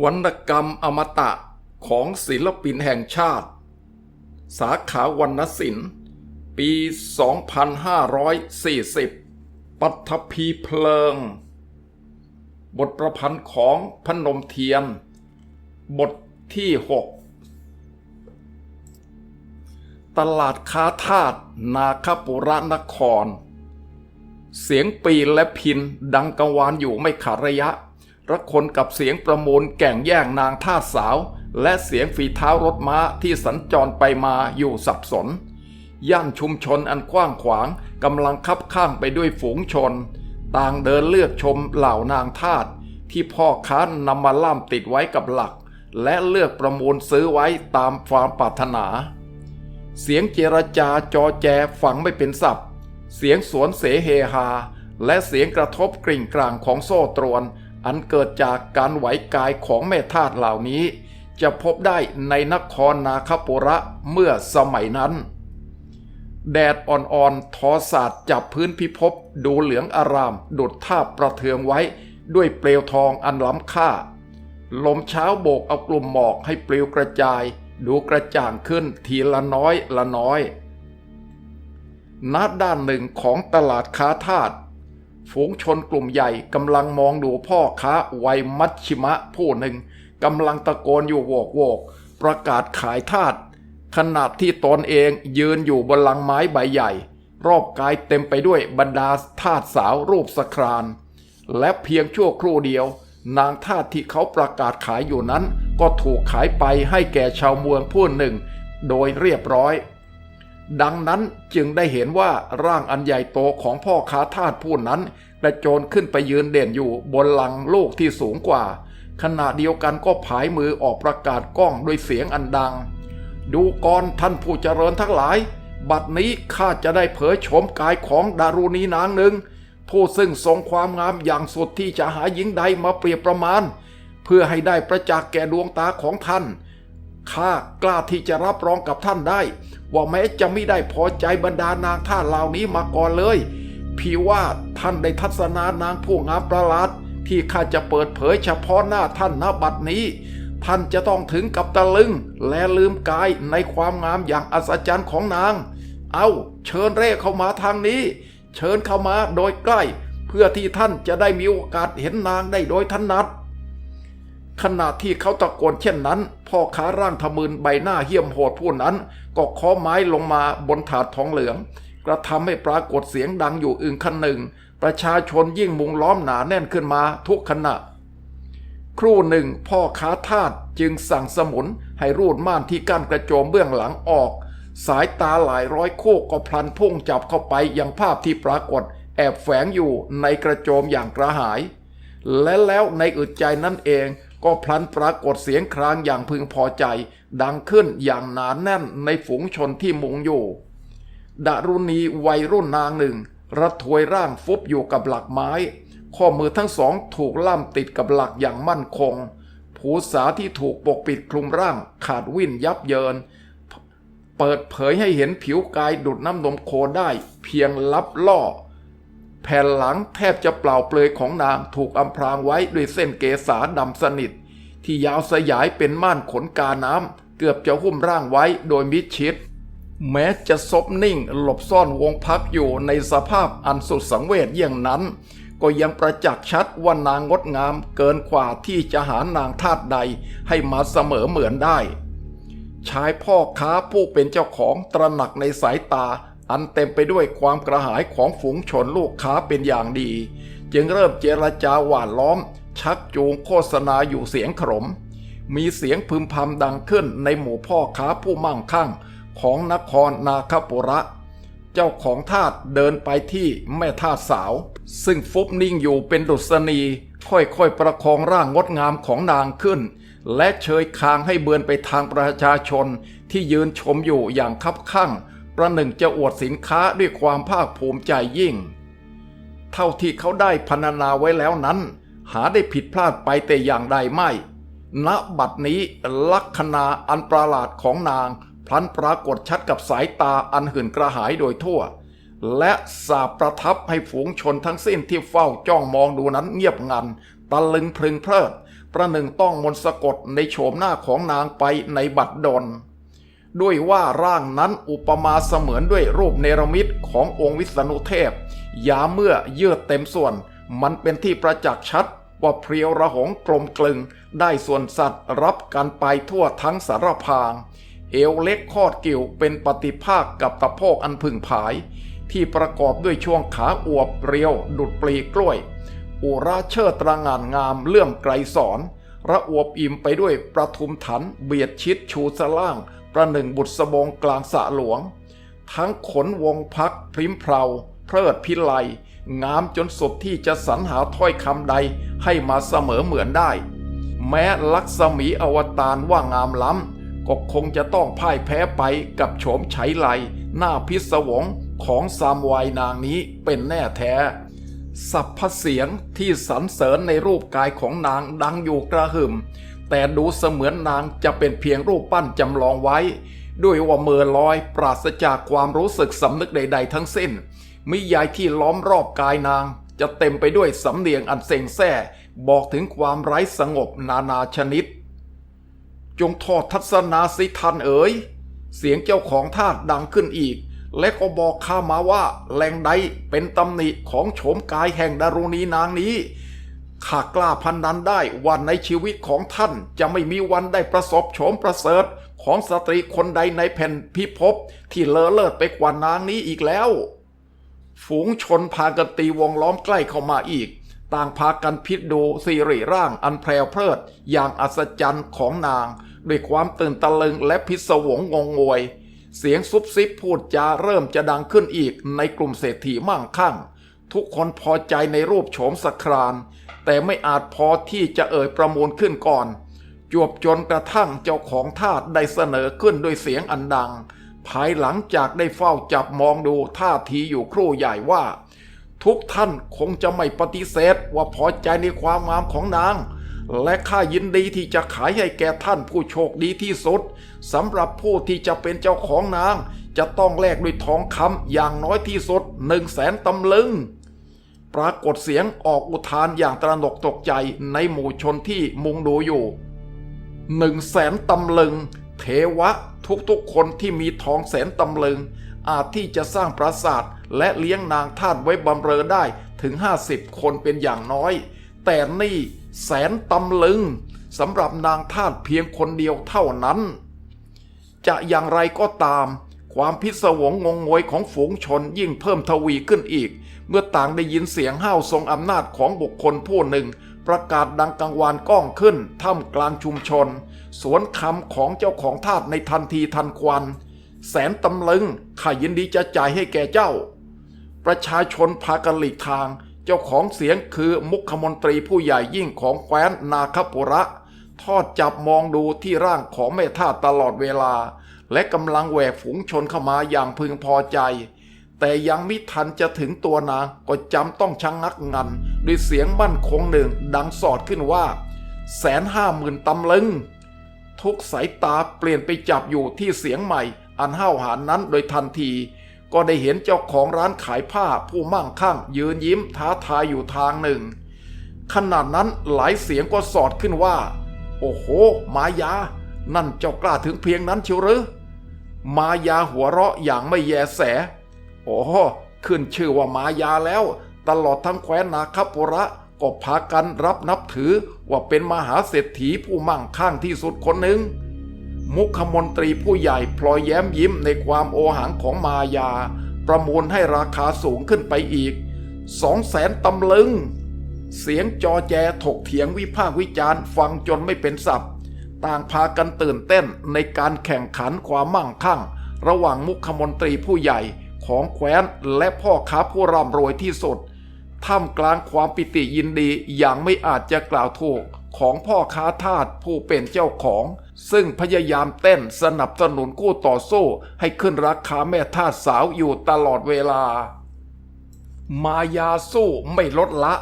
วรรณกรรมอมตะของศิลปินแห่งชาติ สาขาวรรณศิลป์ ปี 2540 ปัทภีเพลิง บทประพันธ์ของพนมเทียน บทที่ 6 ตลาดค้าทาสนาคปุระนคร เสียงปีและพินดังกังวานอยู่ไม่ขาดระยะ ระคนกับเสียงประมูลแก่งแย่งนางทาสสาว และเสียงฝีเท้ารถม้าที่สัญจรไปมาอยู่สับสน ย่านชุมชนอันกว้างขวางกำลังคับข้างไปด้วยฝูงชน ต่างเดินเลือกชมเหล่านางทาสที่พ่อค้านำมาล่ามติดไว้กับหลัก และเลือกประมูลซื้อไว้ตามความปรารถนา เสียงเจรจาจอแจฝังไม่เป็นศัพท์เสียงสวนเสเฮฮาและเสียงกระทบกริ่งกลางของโซ่ตรวน อันเกิดจากการไหวกายของแม่ทาสเหล่านี้ จะพบได้ในนครนาคปุระเมื่อสมัยนั้น แดดอ่อนๆทอสาดจับพื้นพิภพดูเหลืองอารามดุดทาประเทืองไว้ด้วยเปลวทองอันล้ำค่า ลมเช้าโบกเอากลุ่มหมอกให้ปลิวกระจาย ดูกระจ่างขึ้นทีละน้อยละน้อยณด้านหนึ่งของตลาดค้าทาส ฝูงชนกลุ่มใหญ่กำลังมองดูพ่อค้าวัยมัชชิมะผู้หนึ่งกำลังตะโกนอยู่โวกโวกประกาศขายทาสขณะที่ตนเองยืนอยู่บนลังไม้ใบใหญ่ รอบกายเต็มไปด้วยบรรดาทาสสาวรูปสคราน และเพียงชั่วครู่เดียว นางทาสที่เขาประกาศขายอยู่นั้น ก็ถูกขายไปให้แก่ชาวเมืองผู้หนึ่ง โดยเรียบร้อย ดังนั้นจึงได้เห็นว่าร่างอันใหญ่โตของพ่อค้าทาสผู้นั้นกระโจนขึ้นไปยืนเด่นอยู่บนหลังลูกที่สูงกว่า ขณะเดียวกันก็ผายมือออกประกาศกล้องด้วยเสียงอันดัง ดูก่อนท่านผู้เจริญทั้งหลาย บัดนี้ข้าจะได้เผยโฉมกายของดารุณีนางหนึ่ง ผู้ซึ่งทรงความงามอย่างสุดที่จะหาหญิงใดมาเปรียบประมาณ เพื่อให้ได้ประจักษ์แก่ดวงตาของท่านข้ากล้าที่จะรับรองกับท่านได้ ว่าแม้จะไม่ได้พอใจบรรดานางท่าเหล่านี้มาก่อนเลย พี่ว่าท่านได้ทัศนานางผู้งามประหลาดที่ข้าจะเปิดเผยเฉพาะหน้าท่านณบัดนี้ ท่านจะต้องถึงกับตะลึง และลืมกายในความงามอย่างอัศจรรย์ของนาง เอาเชิญเร่เข้ามาทางนี้ เชิญเข้ามาโดยใกล้ เพื่อที่ท่านจะได้มีโอกาสเห็นนางได้โดยถนัด ขณะที่เขาตะโกนเช่นนั้น พ่อค้าร่างทะมึนใบหน้าเหี้ยมโหดผู้นั้น ก็คาะไม้ลงมาบนถาดทองเหลือง กระทำให้ปรากฏเสียงดังอยู่อึงคันหนึ่ง ประชาชนยิ่งมุงล้อมหนาแน่นขึ้นมาทุกขณะ ครู่หนึ่งพ่อค้าทาสจึงสั่งสมุนให้รูดม่านที่กั้นกระโจมเบื้องหลังออก สายตาหลายร้อยโคกก็พลันพุ่งจับเข้าไปยังภาพที่ปรากฏ แอบแฝงอยู่ในกระโจมอย่างกระหาย และแล้วในอึดใจนั่นเอง ก็พลันปรากฏเสียงครางอย่างพึงพอใจ ดังขึ้นอย่างหนานแน่นในฝูงชนที่มุงอยู่ดารุณีวัยรุ่นนางหนึ่งระทวยร่างฟุบอยู่กับหลักไม้ ข้อมือทั้งสองถูกล่ำติดกับหลักอย่างมั่นคง ผูสาที่ถูกปกปิดคลุมร่างขาดวิ่นยับเยิน เปิดเผยให้เห็นผิวกายดุดน้ำนมโคได้เพียงลับล่อ แผ่นหลังแทบจะเปล่าเปลือยของนางถูกอำพรางไว้ด้วยเส้นเกษาดำสนิท ที่ยาวสยายเป็นม่านขนกาน้ำเกือบจะหุ้มร่างไว้โดยมิดชิด แม้จะซบนิ่งหลบซ่อนวงพักอยู่ในสภาพอันสุดสังเวชอย่างนั้น ก็ยังประจักษ์ชัดว่านางงดงามเกินกว่าที่จะหานางทาสใดให้มาเสมอเหมือนได้ชายพ่อค้าผู้เป็นเจ้าของตระหนักในสายตา อันเต็มไปด้วยความกระหายของฝูงชนลูกค้าเป็นอย่างดี จึงเริ่มเจรจาหวานล้อม ชักจูงโฆษณาอยู่เสียงขรมมีเสียงพึมพำดังขึ้นในหมู่พ่อค้าผู้มั่งคั่งของนครนาคปุระ เจ้าของทาสเดินไปที่แม่ทาสสาว ซึ่งฟุบนิ่งอยู่เป็นดุษณี ค่อยๆประคองร่างงดงามของนางขึ้น และเชยคางให้เบือนไปทางประชาชนที่ยืนชมอยู่อย่างคับข้าง ประหนึ่งจะอวดสินค้าด้วยความภาคภูมิใจยิ่ง เท่าที่เขาได้พรรณนาไว้แล้วนั้น หาได้ผิดพลาดไปแต่อย่างใดไม่ ณบัดนี้ลักษณะอันประหลาดของนางพลันปรากฏชัดกับสายตาอันหื่นกระหายโดยทั่ว และสาประทับให้ฝูงชนทั้งสิ้นที่เฝ้าจ้องมองดูนั้นเงียบงันตะลึงพรึงเพลิด ประหนึ่งต้องมนต์สะกดในโฉมหน้าของนางไปในบัดดล ด้วยว่าร่างนั้นอุปมาเสมือนด้วยรูปเนรมิตขององค์วิษณุเทพ ยาเมื่อเยือดเต็มส่วน มันเป็นที่ประจักษ์ชัดว่าเพรียวระหงกลมกลึง ได้ส่วนสัตว์รับกันไปทั่วทั้งสารพาง เอวเล็กคอดกิ่วเป็นปฏิภาคกับตะโพกอันพึ่งผาย ที่ประกอบด้วยช่วงขาอวบเรียวดุดปลีกล้วย อุราเชิดตรงานงามเลื่อมไกรสอนระอวบอิ่มไปด้วยประทุมถันเบียดชิดชูสล่าง ประหนึ่งบุตรสบงกลางสะหลวง ทั้งขนวงพักพริมเพลาเพลิดพิไลงามจนสุดที่จะสรรหาถ้อยคำใดให้มาเสมอเหมือนได้ แม้ลักษมีอวตารว่างามล้ำก็คงจะต้องพ่ายแพ้ไปกับโฉมไฉไลหน้าพิศวงของสามวายนางนี้เป็นแน่แท้สัพพเสียงที่สรรเสริญในรูปกายของนางดังอยู่กระหึ่ม แต่ดูเสมือนนางจะเป็นเพียงรูปปั้นจำลองไว้ ด้วยว่าเมื่อลอยปราศจากความรู้สึกสำนึกใด ๆ ทั้งสิ้น มิยายที่ล้อมรอบกายนาง จะเต็มไปด้วยสำเนียงอันเซ็งแซ่บอกถึงความไร้สงบนานาชนิด จงทอดทัศนาสิทันเอ๋ยเสียงเจ้าของทาสดังขึ้นอีก และก็บอกข้ามาว่าแหล่งใดเป็นตำหนิของโฉมกายแห่งดารุณีนางนี้ ข้ากล้าพันนันได้ว่าในชีวิตของท่านจะไม่มีวันได้ประสบโฉมประเสริฐของสตรีคนใดในแผ่นพิภพที่เลอเลิศไปกว่านางนี้อีกแล้ว ฝูงชนพากันตีวงล้อมใกล้เข้ามาอีก ต่างพากันพิจดูสิริร่างอันแพรวเพลิด อย่างอัศจรรย์ของนาง ด้วยความตื่นตะลึงและพิศวงงงงวย เสียงซุบซิบพูดจาเริ่มจะดังขึ้นอีกในกลุ่มเศรษฐีมั่งคั่ง ทุกคนพอใจในรูปโฉมสคราน แต่ไม่อาจพอที่จะเอ่ยประมูลขึ้นก่อน จวบจนกระทั่งเจ้าของทาสได้เสนอขึ้นด้วยเสียงอันดัง ภายหลังจากได้เฝ้าจับมองดูท่าทีอยู่ครู่ใหญ่ว่า ทุกท่านคงจะไม่ปฏิเสธว่าพอใจในความงามของนาง และข้ายินดีที่จะขายให้แก่ท่านผู้โชคดีที่สุดสำหรับผู้ที่จะเป็นเจ้าของนาง จะต้องแลกด้วยทองคำอย่างน้อยที่สุดหนึ่งแสนตำลึง ปรากฏเสียงออกอุทานอย่างตระหนกตกใจในหมู่ชนที่มุงดูอยู่หนึ่งแสนตำลึง เทวะทุกๆคนที่มีทองแสนตำลึง อาจที่จะสร้างปราสาทและเลี้ยงนางทาสไว้บำเรอได้ถึง 50 คนเป็นอย่างน้อย แต่นี่แสนตำลึงสำหรับนางทาสเพียงคนเดียวเท่านั้น จะอย่างไรก็ตาม ความพิศวงงงงวยของฝูงชนยิ่งเพิ่มทวีขึ้นอีก เมื่อต่างได้ยินเสียงห้าวทรงอำนาจของบุคคลผู้หนึ่ง ประกาศดังกังวานก้องขึ้นท่ามกลางชุมชน สวนคำของเจ้าของทาสในทันทีทันควัน แสนตำลึงข้ายินดีจะจ่ายให้แก่เจ้า ประชาชนพากันหลีกทาง เจ้าของเสียงคือมุขมนตรีผู้ใหญ่ยิ่งของแคว้นนาคปุระ ทอดจับมองดูที่ร่างของแม่ท่าสตลอดเวลา และกำลังแหวกฝูงชนเข้ามาอย่างพึงพอใจ แต่ยังมิทันจะถึงตัวนางก็จำต้องชะงงักงัน ด้วยเสียงมั่นคงหนึ่งดังสอดขึ้นว่าแสนห้าหมื่นตำลึง ทุกสายตาเปลี่ยนไปจับอยู่ที่เสียงใหม่ อันห้าวหาญนั้นโดยทันที ก็ได้เห็นเจ้าของร้านขายผ้าผู้มั่งคั่ง ยืนยิ้มท้าทายอยู่ทางหนึ่ง ขนาดนั้นหลายเสียงก็สอดขึ้นว่า โอ้โห มายา นั่นเจ้ากล้าถึงเพียงนั้นเชียวหรือมายาหัวเราะอย่างไม่แยแส โอ้ขึ้นชื่อว่ามายาแล้ว ตลอดทั้งแคว้นนาคปุระก็พากันรับนับถือว่าเป็นมหาเศรษฐีผู้มั่งคั่งที่สุดคนหนึ่ง มุขมนตรีผู้ใหญ่พลอยแย้มยิ้มในความโอหังของมายา ประมูลให้ราคาสูงขึ้นไปอีกสองแสนตำลึง เสียงจอแจถกเถียงวิพากษ์วิจารณ์ฟังจนไม่เป็นสับต่างพากันตื่นเต้นในการแข่งขันความมั่งคั่ง ระหว่างมุขมนตรีผู้ใหญ่ ของแคว้นและพ่อค้าผู้ร่ำรวยที่สุด ท่ามกลางความปิติยินดีอย่างไม่อาจจะกล่าวถูกของพ่อค้าทาสผู้เป็นเจ้าของ ซึ่งพยายามเต้นสนับสนุนกู้ต่อสู้ให้ขึ้นราคาแม่ทาสสาวอยู่ตลอดเวลา มายาสู้ไม่ลดละ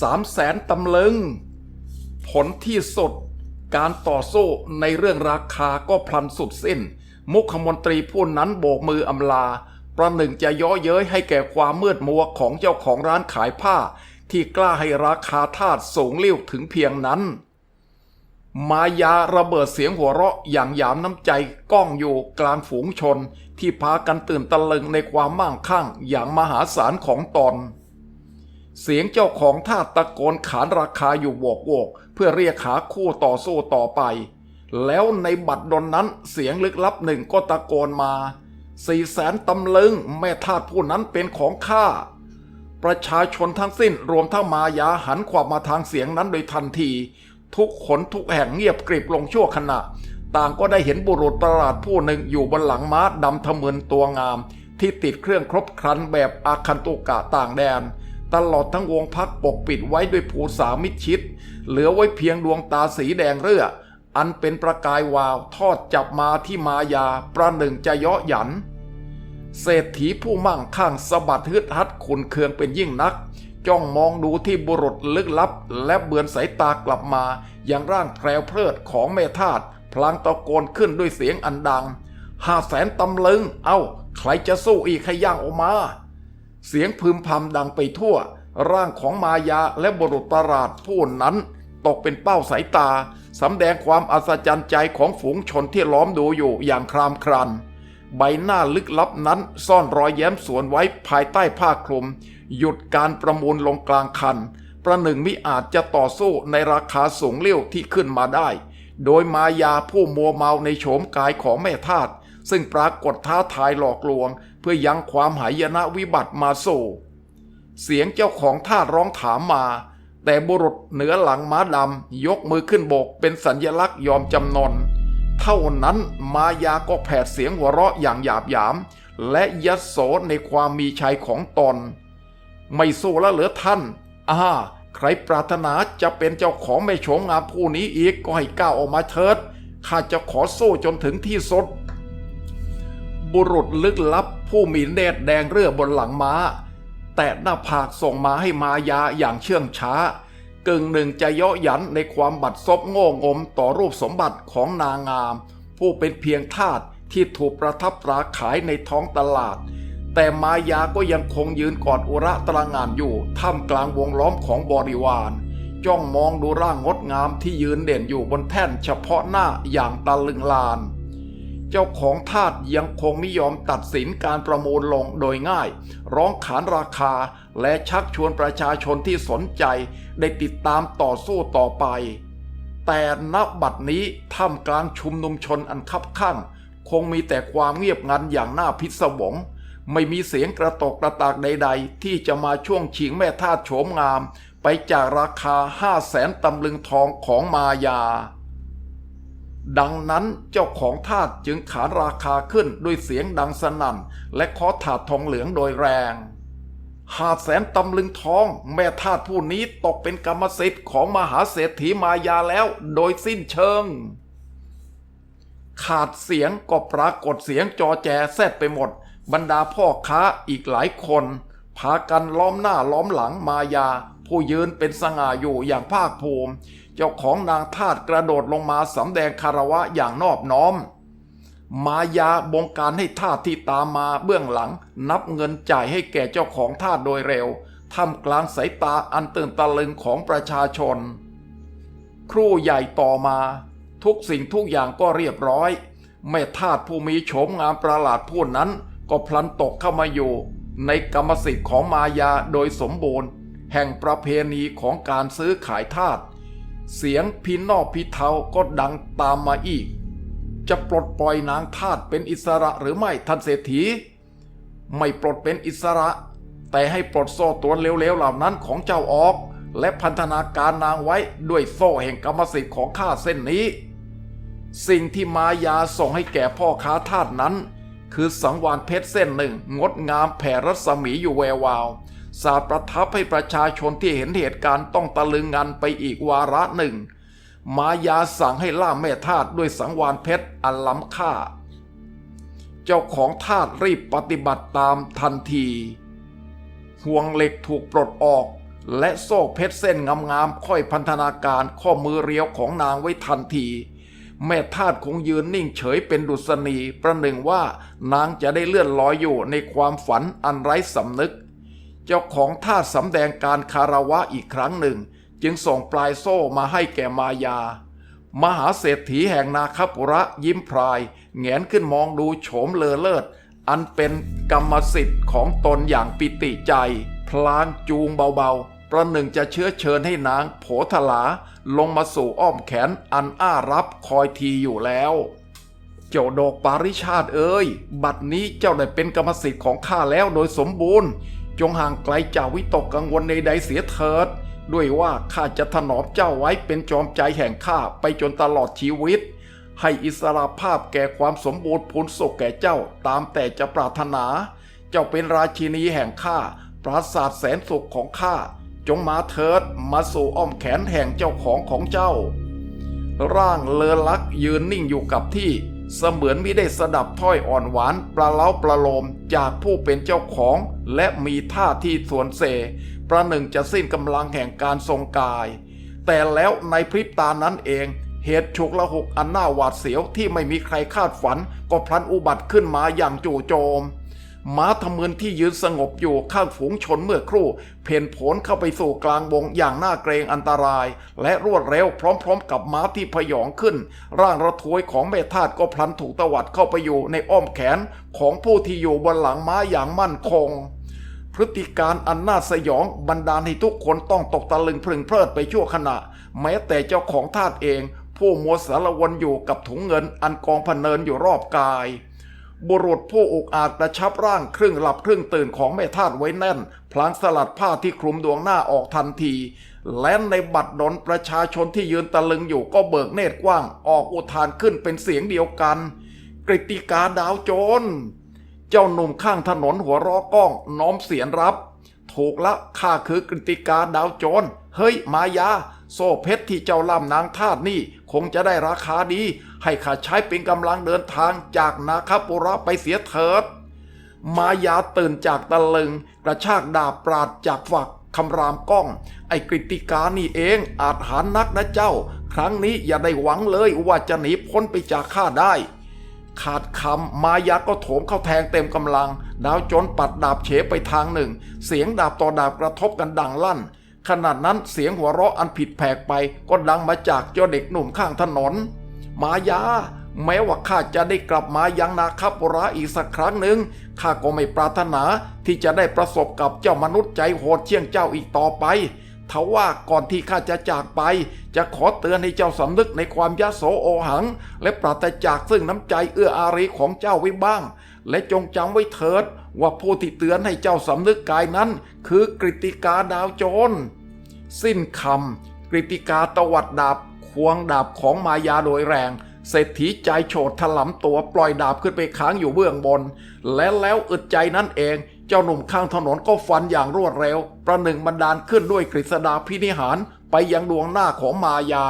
สามแสนตำลึง ผลที่สุดการต่อสู้ในเรื่องราคาก็พลันสุดสิ้น มุขมนตรีผู้นั้นโบกมืออำลา ประหนึ่งจะย้อเย้ยให้แก่ความมืดมัวของเจ้าของร้านขายผ้า ที่กล้าให้ราคาทาสสูงเลี้ยวถึงเพียงนั้น มายาระเบิดเสียงหัวเราะอย่างหยามน้ำใจก้องอยู่กลางฝูงชนที่พากันตื่นตะลึงในความมั่งคั่งอย่างมหาศาลของตนเสียงเจ้าของท่าตะโกนขานราคาอยู่โวกโวกๆเพื่อเรียกหาคู่ต่อสู้ต่อไป แล้วในบัดดลนั้นเสียงลึกลับหนึ่งก็ตะโกนมา สี่แสนตำลึงแม่ทาสผู้นั้นเป็นของข้า ประชาชนทั้งสิ้นรวมทั้งมายาหันขวับมาทางเสียงนั้นโดยทันที ทุกขนทุกแห่งเงียบกริบลงชั่วขณะ ต่างก็ได้เห็นบุรุษประหลาดผู้หนึ่งอยู่บนหลังม้าดำทะมึนตัวงาม ที่ติดเครื่องครบครันแบบอาคันตุกะต่างแดน ตลอดทั้งวงพักปกปิดไว้ด้วยภูสามิดชิด เหลือไว้เพียงดวงตาสีแดงเรื่ออันเป็นประกายวาวทอดจับมาที่มายา ประหนึ่งจะเยาะหยัน เศรษฐีผู้มั่งคั่งสะบัดฮึดฮัดขุนเคืองเป็นยิ่งนัก จ้องมองดูที่บุรุษลึกลับ และเบือนสายตากลับมาอย่างร่างแพรวเพลิดของแม่ทาตพลางตะโกนขึ้นด้วยเสียงอันดังห้าแสนตำลึง เอ้า ใครจะสู้อีกขย่างออกมา เสียงพึมพำดังไปทั่ว ร่างของมายาและบุรุษประหลาดผู้นั้น ตกเป็นเป้าสายตาสำแดงความอัศจรรย์ใจของฝูงชนที่ล้อมดูอยู่อย่างครามครัน ใบหน้าลึกลับนั้นซ่อนรอยแย้มสวนไว้ภายใต้ผ้าคลุม หยุดการประมูลลงกลางคัน ประหนึ่งมิอาจจะต่อสู้ในราคาสูงเลี้ยวที่ขึ้นมาได้ โดยมายาผู้มัวเมาในโฉมกายของแม่ทาตซึ่งปรากฏท้าทายหลอกลวง เพื่อยังความหายนะวิบัติมาสู่เสียงเจ้าของท่าร้องถามมา แต่บุรุษเหนือหลังม้าดำยกมือขึ้นโบกเป็นสัญญลักษณ์ยอมจำนน เท่านั้นมายาก็แผดเสียงหัวเราะอย่างหยาบหยาม และยัดโสในความมีชัยของตน ไม่สู้แล้วเหรือท่านอ่าใครปรารถนาจะเป็นเจ้าของไม่โฉมงามผู้นี้อีกก็ให้ก้าวออกมาเถิดข้าจะขอสู้จนถึงที่สุด บุรุษลึกลับผู้มีเนตรแดงเรื่อบนหลังม้า แต่หน้าผากส่งมาให้มายาอย่างเชื่องช้า กึ่งหนึ่งจะเยาะหยันในความบัดซบโง่งมต่อรูปสมบัติของนางงาม ผู้เป็นเพียงทาสที่ถูกประทับตราขายในท้องตลาด แต่มายาก็ยังคงยืนกอดอุระตระหงานอยู่ท่ามกลางวงล้อมของบริวาร จ้องมองดูร่างงดงามที่ยืนเด่นอยู่บนแท่นเฉพาะหน้าอย่างตะลึงลาน เจ้าของทาสยังคงไม่ยอมตัดสินการประมูลลงโดยง่าย ร้องขานราคา และชักชวนประชาชนที่สนใจได้ติดตามต่อสู้ต่อไป แต่ณบัดนี้ท่ามกลางชุมนุมชนอันคับข้างคงมีแต่ความเงียบงันอย่างน่าพิศวง ไม่มีเสียงกระตกกระตากใด ๆ ที่จะมาช่วงชิงแม่ทาสโฉมงาม ไปจากราคาห้าแสนตำลึงทองของมายา ดังนั้นเจ้าของทาสจึงขานราคาขึ้นด้วยเสียงดังสนั่น และเคาะถาดทองเหลืองโดยแรง หาแสนตำลึงทอง แม่ทาสผู้นี้ตกเป็นกรรมสิทธิ์ของมหาเศรษฐีมายาแล้วโดยสิ้นเชิง ขาดเสียงก็ปรากฏเสียงจอแจแซดไปหมด บรรดาพ่อค้าอีกหลายคน พากันล้อมหน้าล้อมหลังมายา ผู้ยืนเป็นสง่าอยู่อย่างภาคภูมิ เจ้าของนางทาสกระโดดลงมาสำแดงคารวะอย่างนอบน้อม มายาบงการให้ทาสที่ตามมาเบื้องหลัง นับเงินจ่ายให้แก่เจ้าของทาสโดยเร็วท่ามกลางสายตาอันตื่นตะลึงของประชาชน ครู่ใหญ่ต่อมา ทุกสิ่งทุกอย่างก็เรียบร้อย แม่ทาสผู้มีโฉมงามประหลาดผู้นั้น ก็พลันตกเข้ามาอยู่ ในกรรมสิทธิ์ของมายาโดยสมบูรณ์ แห่งประเพณีของการซื้อขายทาสเสียงพินนอกพิเทาก็ดังตามมาอีก จะปลดปล่อยนางทาสเป็นอิสระหรือไม่ท่านเศรษฐี ไม่ปลดเป็นอิสระ แต่ให้ปลดโซ่ตัวเร็วๆเหล่านั้นของเจ้าออก และพันธนาการนางไว้ด้วยโซ่แห่งกรรมสิทธิ์ของข้าเส้นนี้ สิ่งที่มายาส่งให้แก่พ่อค้าทาสนั้น คือสังวานเพชรเส้นหนึ่งงดงามแผ่รัศมีอยู่แวววาวสาประทับให้ประชาชนที่เห็นเหตุการณ์ต้องตะลึงงันไปอีกวาระหนึ่ง มายาสั่งให้ล่าแม่ทาสด้วยสังวานเพชรอันล้ำค่า เจ้าของทาสรีบปฏิบัติตามทันที ห่วงเหล็กถูกปลดออก และโซ่เพชรเส้นงามๆค่อยพันธนาการข้อมือเรียวของนางไว้ทันที แม่ทาสคงยืนนิ่งเฉยเป็นดุษณีประหนึ่งว่านางจะได้เลื่อนลอยอยู่ในความฝันอันไร้สำนึก เจ้าของทาสสำแดงการคารวะอีกครั้งหนึ่ง จึงส่งปลายโซ่มาให้แก่มายา มหาเศรษฐีแห่งนาคปุระยิ้มพรายแงนขึ้นมองดูโฉมเลอเลิศ อันเป็นกรรมสิทธิ์ของตนอย่างปิติใจ พลางจูงเบาๆ ประหนึ่งจะเชื้อเชิญให้นางโผทลาลงมาสู่อ้อมแขนอันอ้ารับคอยทีอยู่แล้วเจ้าดอกปาริชาติเอ้ย บัดนี้เจ้าได้เป็นกรรมสิทธิ์ของข้าแล้วโดยสมบูรณ์ จงห่างไกลจากวิตกกังวลใดๆเสียเถิด ด้วยว่าข้าจะถนอมเจ้าไว้เป็นจอมใจแห่งข้าไปจนตลอดชีวิต ให้อิสระภาพแก่ความสมบูรณ์พูนสุขแก่เจ้าตามแต่จะปรารถนา เจ้าเป็นราชินีแห่งข้าปราสาทแสนสุขของข้าจงมาเถิดมาสู่อ้อมแขนแห่งเจ้าของของเจ้า ร่างเลอลักยืนนิ่งอยู่กับที่ เสมือนมิได้สดับถ้อยอ่อนหวานปลาเล้าประโลมจากผู้เป็นเจ้าของ และมีท่าที่สวนเส ประหนึ่งจะสิ้นกำลังแห่งการทรงกาย แต่แล้วในพริบตานั้นเอง เหตุฉุกละหกอันน่าหวาดเสียวที่ไม่มีใครคาดฝัน ก็พลันอุบัติขึ้นมาอย่างจู่โจมม้าทำมืนที่ยืนสงบอยู่ข้างฝูงชนเมื่อครู่ เพ่นผลเข้าไปสู่กลางวงอย่างน่าเกรงอันตราย และรวดเร็วพร้อมๆ กับม้าที่พยองขึ้น ร่างระทวยของเมธาตก็พลันถูกตวัดเข้าไปอยู่ในอ้อมแขนของผู้ที่อยู่บนหลังม้าอย่างมั่นคง พฤติการอันน่าสยองบันดาลให้ทุกคนต้องตกตะลึงพรึงเพลิดไปชั่วขณะ แม้แต่เจ้าของทาสเอง ผู้มัวสารวนอยู่กับถุงเงินอันกองพเนินอยู่รอบกาย บุรุษผู้อกอาจกระชับร่างครึ่งหลับครึ่งตื่นของแม่ทาสไว้แน่น พลางสลัดผ้าที่คลุมดวงหน้าออกทันที และในบัดดลประชาชนที่ยืนตะลึงอยู่ก็เบิกเนตรกว้าง ออกอุทานขึ้นเป็นเสียงเดียวกันกฤติกาดาวโจร เจ้าหนุ่มข้างถนนหัวเรอก้อง น้อมเสียงรับ ถูกละข้าคือกฤติกาดาวโจร เฮ้ย มายา โซ่เพชรที่เจ้าล่ำนางทาสนี่ คงจะได้ราคาดี ให้ข้าใช้เป็นกำลังเดินทางจากนาคาปุระไปเสียเถิด มายาตื่นจากตะลึง กระชากดาบปราดจากฝักคำรามก้อง ไอ้กฤติกานี่เองอาจหารนักนะเจ้า ครั้งนี้อย่าได้หวังเลยว่าจะหนีพ้นไปจากข้าได้ ขาดคำมายาก็โถมเข้าแทงเต็มกำลัง ดาวจนปัดดาบเฉไปทางหนึ่ง เสียงดาบต่อดาบกระทบกันดังลั่น ขนาดนั้นเสียงหัวเราะอันผิดแผกไป ก็ดังมาจากเจ้าเด็กหนุ่มข้างถนน มายา แม้ว่าข้าจะได้กลับมายังนาคาปุระอีกสักครั้งหนึ่งข้าก็ไม่ปรารถนาที่จะได้ประสบกับเจ้ามนุษย์ใจโหดเชี่ยงเจ้าอีกต่อไป ทว่าก่อนที่ข้าจะจากไป จะขอเตือนให้เจ้าสำนึกในความยะโสโอหัง และปราศจากซึ่งน้ำใจเอื้ออารีของเจ้าไว้บ้าง และจงจำไว้เถิด ว่าผู้ที่เตือนให้เจ้าสำนึกกายนั้น คือกฤติกาดาวโจร สิ้นคำกฤติกาตวัดดาบ ควงดาบของมายาโดยแรงเศรษฐีใจโฉดถลำตัวปล่อยดาบขึ้นไปค้างอยู่เบื้องบน และแล้วอึดใจนั่นเอง เจ้าหนุ่มข้างถนนก็ฟันอย่างรวดเร็ว ประหนึ่งบันดาลขึ้นด้วยกฤษดาพินิหารไปยังดวงหน้าของมายา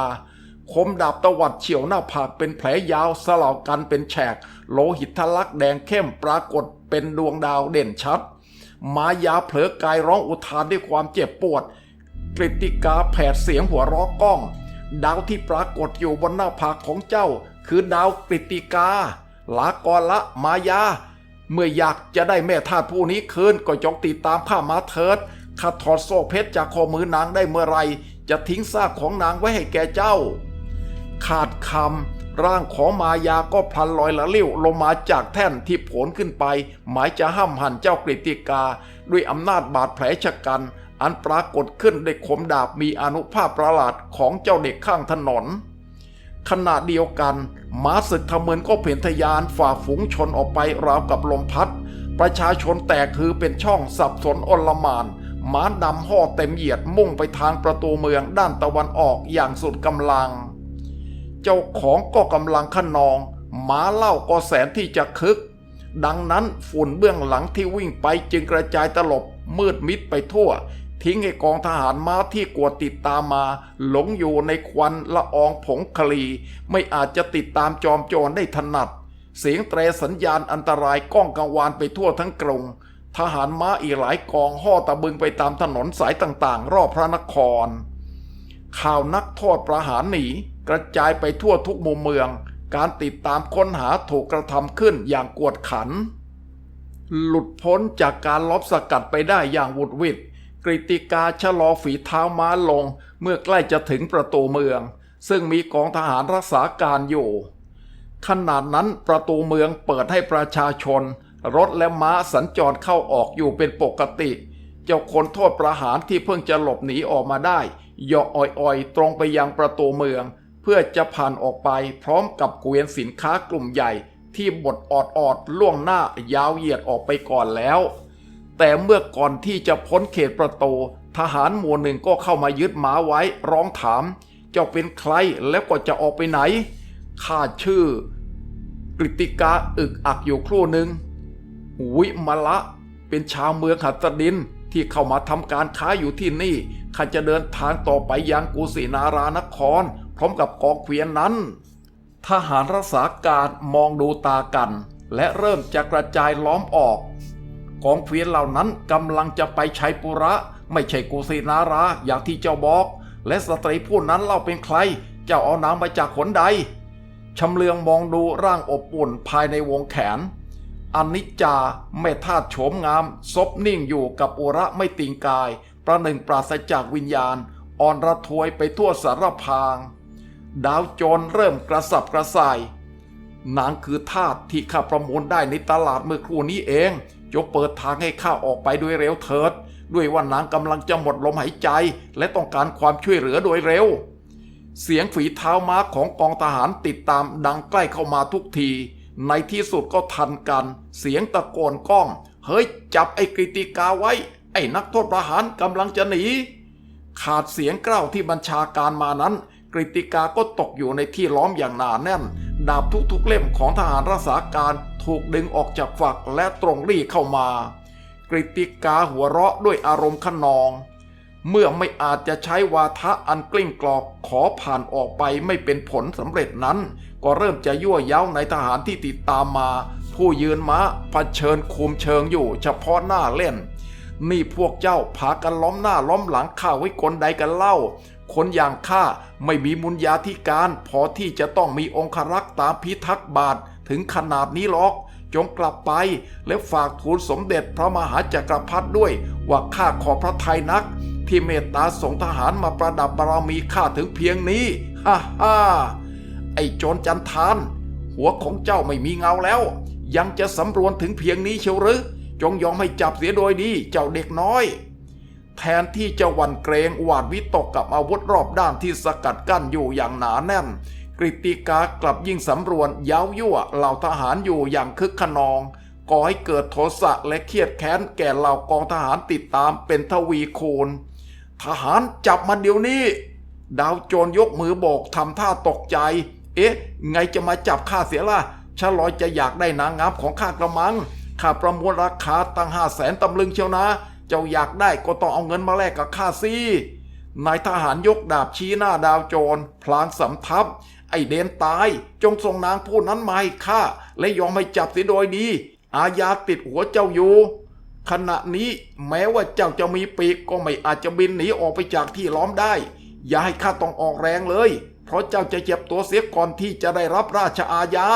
คมดาบตวัดเฉียวหน้าผากเป็นแผลยาวสลาวกันเป็นแฉก โลหิตทะลักแดงเข้มปรากฏเป็นดวงดาวเด่นชัด มายาเผลอกายร้องอุทานด้วยความเจ็บปวด กฤติกาแผดเสียงหัวราะก้อง ดาวที่ปรากฏอยู่บนหน้าผากของเจ้า คือดาวกฤติกาลากรละมายา เมื่ออยากจะได้แม่ทาสผู้นี้คืนก็จงติดตามข้ามาเถิดข้าถอดโซ่เพชรจากข้อมือนางได้เมื่อไร จะทิ้งซากของนางไว้ให้แก่เจ้า ขาดคำร่างของมายาก็พลันลอยละลิ้วลงมาจากแท่นที่โผลขึ้นไป หมายจะห้ามหันเจ้ากฤติกา ด้วยอำนาจบาดแผลชะกัน อันปรากฏขึ้นด้วยคมดาบมีอนุภาพประหลาดของเจ้าเด็กข้างถนน ขณะเดียวกันม้าศึกทำเหมือนก็เพ่นทะยานฝ่าฝูงชนออกไปราวกับลมพัด ประชาชนแตกคือเป็นช่องสับสนอนลมานม้าดำห่อเต็มเหยียดมุ่งไปทางประตูเมืองด้านตะวันออกอย่างสุดกำลัง เจ้าของก็กำลังขนองม้าเล่าก็แสนที่จะคึก ดังนั้นฝุ่นเบื้องหลังที่วิ่งไปจึงกระจายตลบมืดมิดไปทั่ว ทิ้งให้กองทหารม้าที่กวดติดตามมา หลงอยู่ในควันละอองผงคลี ไม่อาจจะติดตามจอมโจรได้ถนัด เสียงแตรสัญญาณอันตรายก้องกังวานไปทั่วทั้งกรุงทหารม้าอีกหลายกองห่อตะบึงไปตามถนนสายต่างๆ รอบพระนคร ข่าวนักโทษประหารหนีกระจายไปทั่วทุกมุมเมือง การติดตามค้นหาถูกกระทำขึ้นอย่างกวดขัน หลุดพ้นจากการลอบสกัดไปได้อย่างหวุดหวิด กฤติกาชะลอฝีเท้าม้าลงเมื่อใกล้จะถึงประตูเมือง ซึ่งมีกองทหารรักษาการอยู่ ขนาดนั้นประตูเมืองเปิดให้ประชาชน รถและม้าสัญจรเข้าออกอยู่เป็นปกติ เจ้าคนโทษประหารที่เพิ่งจะหลบหนีออกมาได้ย่ออ่อยๆ ตรงไปยังประตูเมือง เพื่อจะผ่านออกไปพร้อมกับเกวียนสินค้ากลุ่มใหญ่ที่บดออดๆล่วงหน้ายาวเหยียดออกไปก่อนแล้ว แต่เมื่อก่อนที่จะพ้นเขตประตูทหารหมู่หนึ่งก็เข้ามายึดหมาไว้ร้องถาม เจ้าเป็นใครแล้วก็จะออกไปไหนข้าชื่อกฤติกาอึกอักอยู่ครู่หนึ่งวิมละเป็นชาวเมืองหัตดินที่เข้ามาทำการค้าอยู่ที่นี่ข้าจะเดินทางต่อไปยังกุสินารานคร พร้อมกับกองเกวียนนั้น ทหารรักษาการมองดูตากัน และเริ่มจะกระจายล้อมออก กองเกวียนเหล่านั้นกำลังจะไปชัยปุระ ไม่ใช่กุสินาราอย่างที่เจ้าบอก และสตรีผู้นั้นเล่าเป็นใคร เจ้าเอานางมาจากขนใดชำเลืองมองดูร่างอบอุ่นภายในวงแขนอนิจจาแม่ธาตุโฉมงาม ซบนิ่งอยู่กับอุระไม่ติงกาย ประหนึ่งปราศจากวิญญาณ อ่อนระทวยไปทั่วสารพาง ดาวโจรเริ่มกระสับกระส่ายนางคือทาสที่ข้าประมูลได้ในตลาดเมื่อครู่นี้เอง จงเปิดทางให้ข้าออกไปด้วยเร็วเถิด ด้วยว่านางกำลังจะหมดลมหายใจ และต้องการความช่วยเหลือโดยเร็ว เสียงฝีเท้าม้าของกองทหารติดตามดังใกล้เข้ามาทุกที ในที่สุดก็ทันกัน เสียงตะโกนก้อง เฮ้ย จับไอ้กฤติกาไว้ ไอ้นักโทษประหารกำลังจะหนี ขาดเสียงกล้าวที่บัญชาการมานั้น กฤติกาก็ตกอยู่ในที่ล้อมอย่างหนาแน่น ดาบทุกๆเล่มของทหารรักษาการถูกดึงออกจากฝักและตรงรีเข้ามา กฤติกาหัวเราะด้วยอารมณ์ขนอง เมื่อไม่อาจจะใช้วาทะอันกลิ้งกรอกขอผ่านออกไปไม่เป็นผลสำเร็จนั้น ก็เริ่มจะยั่วเย้าในทหารที่ติดตามมา ผู้ยืนมา้าเผชิญคุมเชิงอยู่เฉพาะหน้าเล่นนี่พวกเจ้าพากันล้อมหน้าล้อมหลังข้าไว้คนใดกันเล่า คนอย่างข้าไม่มีมุญญาธิการพอที่จะต้องมีองครักษ์ตามพิทักษ์บาทถึงขนาดนี้หรอก จงกลับไปและฝากทูลสมเด็จพระมหาจักรพรรดิด้วย ว่าข้าขอพระทัยนัก ที่เมตตาส่งทหารมาประดับบารมีข้าถึงเพียงนี้ฮ่าฮ่าไอ้โจรจันทาน หัวของเจ้าไม่มีเงาแล้ว ยังจะสำรวนถึงเพียงนี้เชียวหรือ จงยอมให้จับเสียโดยดีเจ้าเด็กน้อย แทนที่จะหวั่นเกรงหวาดวิตกกับอาวุธรอบด้านที่สกัดกั้นอยู่อย่างหนาแน่นกฤติกากลับยิ่งสำรวนเย้ายั่วเหล่าทหารอยู่อย่างคึกขนองก่อให้เกิดโทสะและเครียดแค้นแก่เหล่ากองทหารติดตามเป็นทวีคูณ ทหารจับมันเดี๋ยวนี้ ดาวโจรยกมือโบกทำท่าตกใจ เอ๊ะ ไงจะมาจับข้าเสียล่ะชะลอยจะอยากได้นางงามของข้ากระมังข้าประมวลราคาตั้งห้าแสนตำลึงเชียวนะ เจ้าอยากได้ก็ต้องเอาเงินมาแลกกับข้าสินายทหารยกดาบชี้หน้าดาวโจร พลางสำทับ ไอเดนตาย จงส่งนางผู้นั้นมาให้ข้าและยอมให้จับเสียโดยดี อาญาติดหัวเจ้าอยู่ ขณะนี้แม้ว่าเจ้าจะมีปีกก็ไม่อาจจะบินหนีออกไปจากที่ล้อมได้ อย่าให้ข้าต้องออกแรงเลย เพราะเจ้าจะเจ็บตัวเสียก่อนที่จะได้รับราชอาญา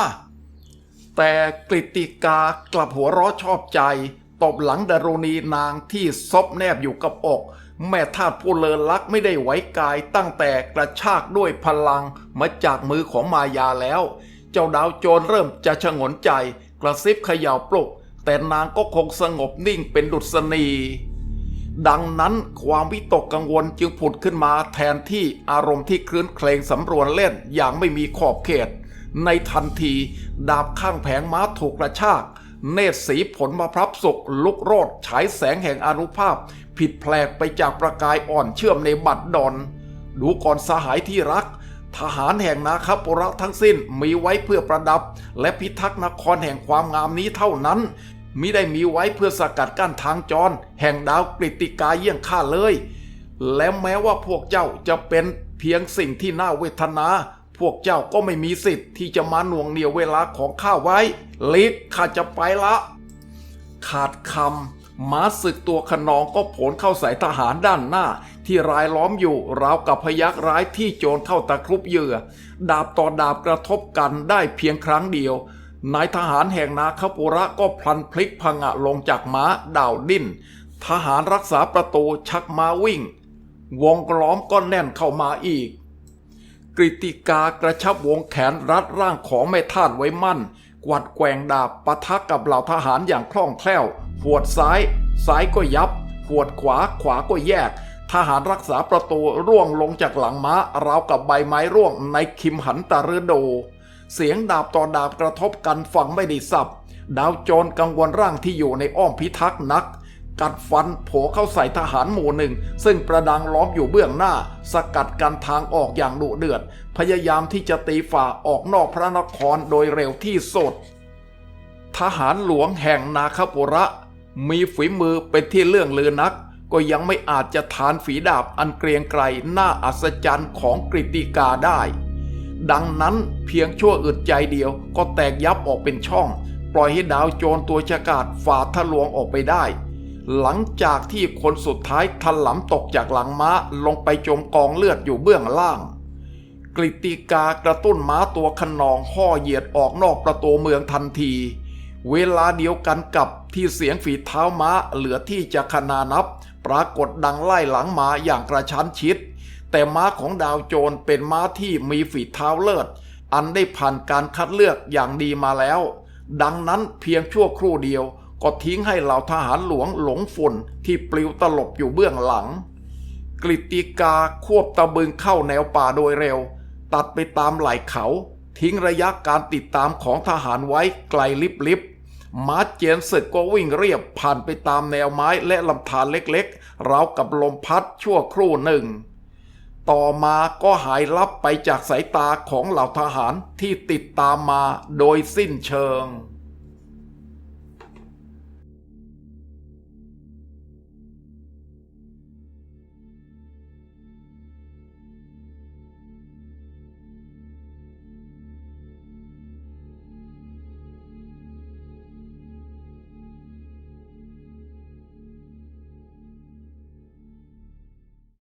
แต่กฤติกากลับหัวเราะชอบใจ ตบหลังดารุณีนางที่ซบแนบอยู่กับอก แม่ทาสผู้เลอลักไม่ได้ไหวกายตั้งแต่กระชากด้วยพลังมาจากมือของมายาแล้ว เจ้าดาวโจรเริ่มจะชะงนใจ กระซิบเขย่าปลุก แต่นางก็คงสงบนิ่งเป็นดุษณีดังนั้นความวิตกกังวลจึงผุดขึ้นมาแทนที่อารมณ์ที่คลื้นเครงสำรวนเล่นอย่างไม่มีขอบเขต ในทันที ดาบข้างแผงม้าถูกกระชาก เนตรสีผลมาพรับสุกลุกโรดฉายแสงแห่งอนุภาพ ผิดแปลกไปจากประกายอ่อนเชื่อมในบัดดอน ดูก่อนสหายที่รัก ทหารแห่งนาคปุระทั้งสิ้นมีไว้เพื่อประดับ และพิทักษ์นครแห่งความงามนี้เท่านั้นมิได้มีไว้เพื่อสกัดกั้นทางจร แห่งดาวกฤติกาเยี่ยงข้าเลย และแม้ว่าพวกเจ้าจะเป็นเพียงสิ่งที่น่าเวทนา พวกเจ้าก็ไม่มีสิทธิ์ที่จะมาหน่วงเหนี่ยวเวลาของข้าไว้ลิดข้าจะไปละ ขาดคำม้าศึกตัวขนองก็ผลเข้าใส่ทหารด้านหน้า ที่รายล้อมอยู่ราวกับพยักร้ายที่โจรเข้าตะครุบเหยื่อ ดาบต่อดาบกระทบกันได้เพียงครั้งเดียวนายทหารแห่งนาคปุระก็พลันพลิกพังะลงจากม้าดาวดิ้น ทหารรักษาประตูชักม้าวิ่ง วงล้อมก็แน่นเข้ามาอีก กริติกากระชับวงแขนรัดร่างของแม่ท่าสไว้มั่น กวัดแกว่งดาบปะทะกับเหล่าทหารอย่างคล่องแคล่ว หวดซ้าย ซ้ายก็ยับ หวดขวา ขวาก็แยก ทหารรักษาประตูร่วงลงจากหลังม้าราวกับใบไม้ร่วงในคิมหันตะฤดู เสียงดาบต่อดาบกระทบกันฟังไม่ได้สับ ดาวโจรกังวลร่างที่อยู่ในอ้อมพิทักษ์นัก กัดฟันโผเข้าใส่ทหารหมู่หนึ่ง ซึ่งประดังล้อมอยู่เบื้องหน้า สกัดกันทางออกอย่างดุเดือด พยายามที่จะตีฝ่าออกนอกพระนครโดยเร็วที่สุดทหารหลวงแห่งนาคปุระ มีฝีมือเป็นที่เรื่องลือนัก ก็ยังไม่อาจจะทานฝีดาบอันเกรียงไกรน่าอัศจรรย์ของกฤติกาได้ ดังนั้นเพียงชั่วอึดใจเดียวก็แตกยับออกเป็นช่อง ปล่อยให้ดาวโจรตัวฉกาจฝ่าทะลวงออกไปได้ หลังจากที่คนสุดท้ายถลำตกจากหลังม้าลงไปจมกองเลือดอยู่เบื้องล่าง กฤติกากระตุ้นม้าตัวขนองห่อเหยียดออกนอกประตูเมืองทันที เวลาเดียวกันกับที่เสียงฝีเท้าม้าเหลือที่จะขนานับ ปรากฏดังไล่หลังมาอย่างกระชั้นชิด แต่ม้าของดาวโจรเป็นม้าที่มีฝีเท้าเลิศ อันได้ผ่านการคัดเลือกอย่างดีมาแล้ว ดังนั้นเพียงชั่วครู่เดียว ก็ทิ้งให้เหล่าทหารหลวงหลงฝุ่นที่ปลิวตลบอยู่เบื้องหลัง กฤติกาควบตะบึงเข้าแนวป่าโดยเร็ว ตัดไปตามไหล่เขา ทิ้งระยะการติดตามของทหารไว้ไกลลิบลิบมาเจียนศึกก็วิ่งเรียบผ่านไปตามแนวไม้และลำธารเล็กๆราวกับลมพัดชั่วครู่หนึ่ง ต่อมาก็หายลับไปจากสายตาของเหล่าทหารที่ติดตามมาโดยสิ้นเชิง